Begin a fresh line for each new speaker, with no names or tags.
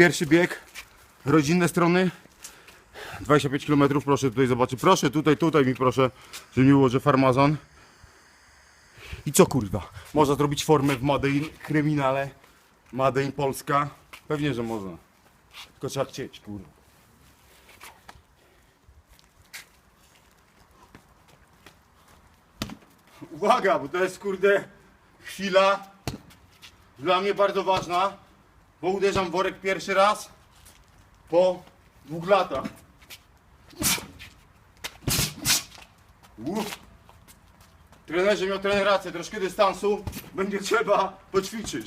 Pierwszy bieg, rodzinne strony. 25 km, proszę tutaj zobaczyć. Proszę tutaj, tutaj mi proszę, żeby mi było, że farmazon. I co kurwa? Można zrobić formę w Made in kryminale. Made in Polska. Pewnie, że można. Tylko trzeba chcieć, kurwa. Uwaga, bo to jest kurde chwila dla mnie bardzo ważna, bo uderzam w worek pierwszy raz po dwóch latach. Uff. Trenerze miał trener rację, troszkę dystansu będzie trzeba poćwiczyć.